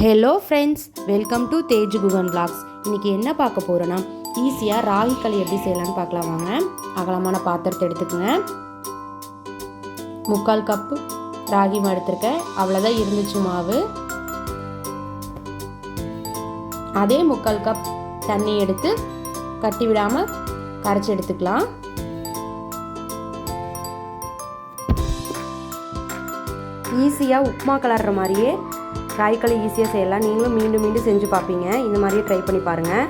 Hello friends welcome to Tej Kugan blogs இன்றைக்கி என்ன பார்க்க போகிறோன்னா ஈஸியாக ராகி களி எப்படி செய்யலாம்னு பார்க்கலாம் வாங்க. அகலமான பாத்திரத்தை எடுத்துக்கோங்க. முக்கால் கப்பு ராகி மாவு எடுத்திருக்கேன். அவ்வளோதான் இருந்துச்சு மாவு. அதே முக்கால் கப் தண்ணி எடுத்து கட்டி விடாமல் கரைச்சி எடுத்துக்கலாம். ஈஸியாக உப்புமா கலர்ற மாதிரியே காய்களை ஈஸியாக செய்யலாம். நீங்களும் மீண்டும் மீண்டும் செஞ்சு பார்ப்பீங்க. இந்த மாதிரியே ட்ரை பண்ணி பாருங்கள்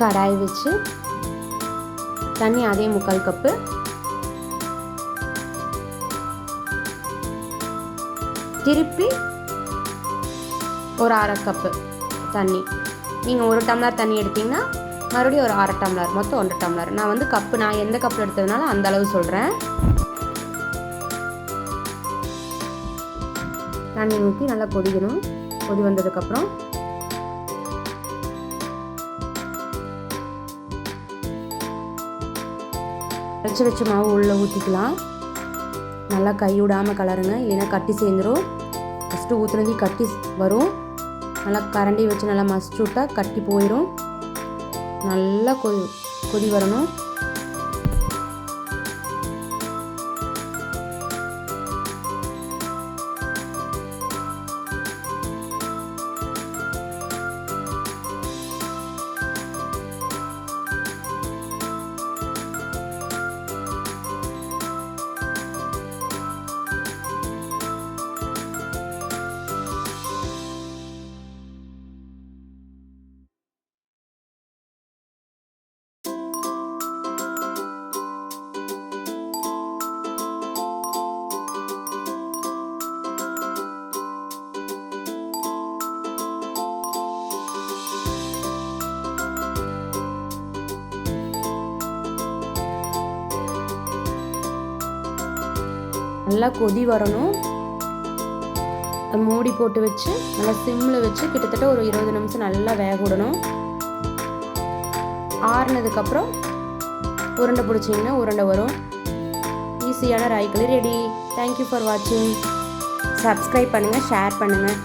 கடாய் வச்சு தண்ணி அதே முக்கால் கப்பு. திருப்பி ஒரு அரை கப்பு தண்ணி. நீங்கள் ஒரு டம்ளர் தண்ணி எடுத்தீங்கன்னா மறுபடியும் ஒரு அரை டம்ளர் மொத்தம் ஒன்றரை டம்ளர். நான் வந்து கப்பு நான் எந்த கப்பில் எடுத்ததுனால அந்த அளவு சொல்கிறேன் தண்ணி ஊற்றி நல்லா கொதிக்கணும். கொதி வந்ததுக்கப்புறம் வச்சு வச்ச மாவு உள்ளே ஊற்றிக்கலாம் நல்லா கை விடாமல் கலருங்க. இல்லைன்னா கட்டி சேர்ந்துடும் ஃபஸ்ட்டு ஊற்றுனதி கட்டி வரும். நல்லா கரண்டி வச்சு நல்லா மசிச்சு விட்டா கட்டி போயிடும் நல்லா கொதி கொதி வரணும். நல்லா கொதி வரணும். மூடி போட்டு வச்சு நல்லா சிம்மில் வச்சு கிட்டத்தட்ட ஒரு இருபது நிமிஷம் நல்லா வேக விடணும். ஆறுனதுக்கப்புறம் உருண்டை பிடிச்சிங்கன்னா உருண்டை வரும். ஈஸியான ராய்க்களி ரெடி. தேங்க்யூ ஃபார் வாட்சிங் சப்ஸ்கிரைப் பண்ணுங்கள் ஷேர் பண்ணுங்கள்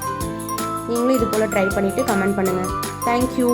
நீங்களும் இது போல் ட்ரை பண்ணிவிட்டு கமெண்ட் பண்ணுங்கள் தேங்க்யூ